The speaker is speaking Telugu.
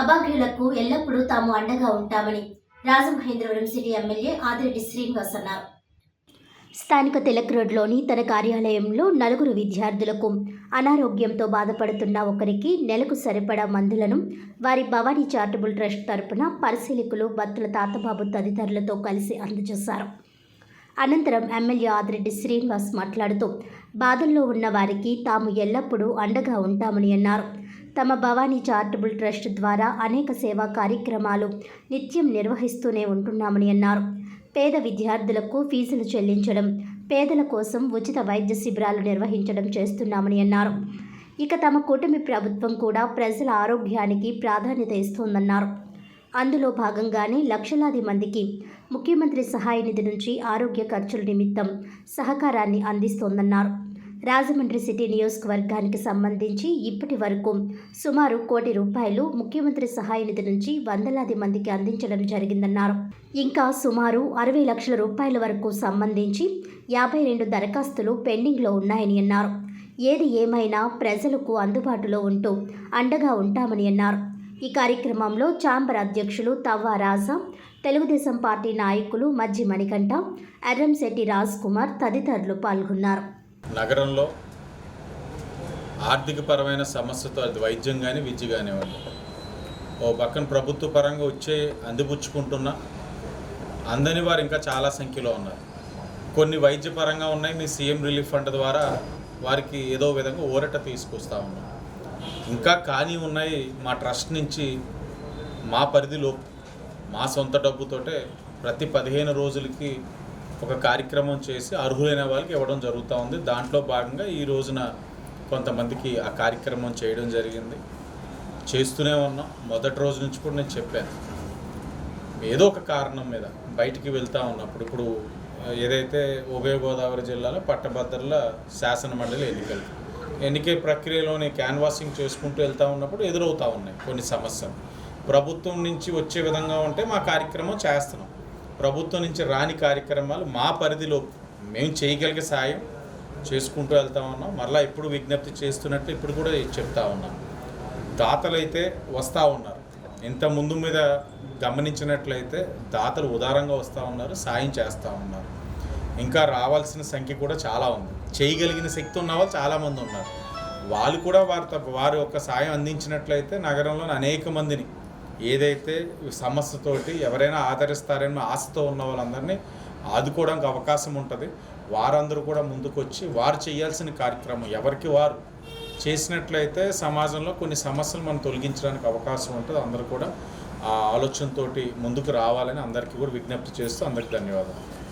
అభాగ్యులకు ఎల్లప్పుడూ తాము అండగా ఉంటామని రాజమహేంద్రవరం సిటీ ఎమ్మెల్యే ఆదిరెడ్డి శ్రీనివాస్ అన్నారు. స్థానిక తిలక్ రోడ్లోని తన కార్యాలయంలో నలుగురు విద్యార్థులకు అనారోగ్యంతో బాధపడుతున్న ఒకరికి నెలకు సరిపడా మందులను వారి భవానీ చారిటబుల్ ట్రస్ట్ తరపున పరిశీలకులు భక్తుల తాతబాబు తదితరులతో కలిసి అందజేశారు. అనంతరం ఎమ్మెల్యే ఆదిరెడ్డి శ్రీనివాస్ మాట్లాడుతూ బాధల్లో ఉన్న వారికి తాము ఎల్లప్పుడూ అండగా ఉంటామని అన్నారు. తమ భవానీ చారిటబుల్ ట్రస్ట్ ద్వారా అనేక సేవా కార్యక్రమాలు నిత్యం నిర్వహిస్తూనే ఉంటున్నామని అన్నారు. పేద విద్యార్థులకు ఫీజులు చెల్లించడం పేదల కోసం ఉచిత వైద్య శిబిరాలు నిర్వహించడం చేస్తున్నామని అన్నారు. ఇక తమ కూటమి ప్రభుత్వం కూడా ప్రజల ఆరోగ్యానికి ప్రాధాన్యత ఇస్తోందన్నారు. అందులో భాగంగానే లక్షలాది మందికి ముఖ్యమంత్రి సహాయ నిధి నుంచి ఆరోగ్య ఖర్చుల నిమిత్తం సహకారాన్ని అందిస్తోందన్నారు. రాజమండ్రి సిటీ నియోజకవర్గానికి సంబంధించి ఇప్పటి వరకు సుమారు కోటి రూపాయలు ముఖ్యమంత్రి సహాయ నిధి నుంచి వందలాది మందికి అందించడం జరిగిందన్నారు. ఇంకా సుమారు అరవై లక్షల రూపాయల వరకు సంబంధించి యాభై రెండు దరఖాస్తులు పెండింగ్లో ఉన్నాయని అన్నారు. ఏది ఏమైనా ప్రజలకు అందుబాటులో ఉంటూ అండగా ఉంటామని అన్నారు. ఈ కార్యక్రమంలో ఛాంబర్ అధ్యక్షులు తవ్వ రాజా తెలుగుదేశం పార్టీ నాయకులు మజ్జి మణికంఠ ఎర్రంశెట్టి రాజ్ కుమార్ తదితరులు పాల్గొన్నారు. నగరంలో ఆర్థికపరమైన సమస్యతో అది వైద్యం కానీ విద్య కానివ్వండి. ఓ పక్కన ప్రభుత్వ పరంగా వచ్చే అందిపుచ్చుకుంటున్న అందని వారు ఇంకా చాలా సంఖ్యలో ఉన్నారు. కొన్ని వైద్యపరంగా ఉన్నాయి. మీ సీఎం రిలీఫ్ ఫండ్ ద్వారా వారికి ఏదో విధంగా ఊరట తీసుకొస్తా ఉన్నాం. ఇంకా కానీ ఉన్నాయి మా ట్రస్ట్ నుంచి మా పరిధిలో మా సొంత డబ్బుతోటే ప్రతి పదిహేను రోజులకి ఒక కార్యక్రమం చేసి అర్హులైన వాళ్ళకి ఇవ్వడం జరుగుతూ ఉంది. దాంట్లో భాగంగా ఈ రోజున కొంతమందికి ఆ కార్యక్రమం చేయడం జరిగింది. చేస్తూనే ఉన్నాం. మొదటి రోజు నుంచి కూడా నేను చెప్పాను. ఏదో ఒక కారణం మీద బయటికి వెళ్తూ ఉన్నప్పుడు ఇప్పుడు ఏదైతే ఉభయ గోదావరి జిల్లాలో పట్టభద్రుల శాసన మండలి ఎన్నికలు ఎన్నిక ప్రక్రియలోనే క్యాన్వాసింగ్ చేసుకుంటూ వెళ్తూ ఉన్నప్పుడు ఎదురవుతూ ఉన్నాయి కొన్ని సమస్యలు. ప్రభుత్వం నుంచి వచ్చే విధంగా ఉంటే మా కార్యక్రమం చేస్తున్నాం. ప్రభుత్వం నుంచి రాని కార్యక్రమాలు మా పరిధిలో మేము చేయగలిగే సాయం చేసుకుంటూ వెళ్తా ఉన్నాం. మరలా ఇప్పుడు విజ్ఞప్తి చేస్తున్నట్టు ఇప్పుడు కూడా చెప్తా ఉన్నాం. అయితే వస్తూ ఉన్నారు. ఇంత ముందు మీద గమనించినట్లయితే దాతలు ఉదారంగా వస్తూ ఉన్నారు సాయం చేస్తూ ఉన్నారు. ఇంకా రావాల్సిన సంఖ్య కూడా చాలా ఉంది. చేయగలిగిన శక్తి ఉన్న వాళ్ళు చాలామంది ఉన్నారు. వాళ్ళు కూడా వారి వారి యొక్క సాయం అందించినట్లయితే నగరంలోని అనేక మందిని ఏదైతే సమస్యతోటి ఎవరైనా ఆదరిస్తారని ఆశతో ఉన్న వాళ్ళందరినీ ఆదుకోవడానికి అవకాశం ఉంటుంది. వారందరూ కూడా ముందుకొచ్చి వారు చేయాల్సిన కార్యక్రమం ఎవరికి వారు చేసినట్లయితే సమాజంలో కొన్ని సమస్యలు మనం తొలగించడానికి అవకాశం ఉంటుంది. అందరూ కూడా ఆ ఆలోచనతోటి ముందుకు రావాలని అందరికీ కూడా విజ్ఞప్తి చేస్తూ అందరికీ ధన్యవాదాలు.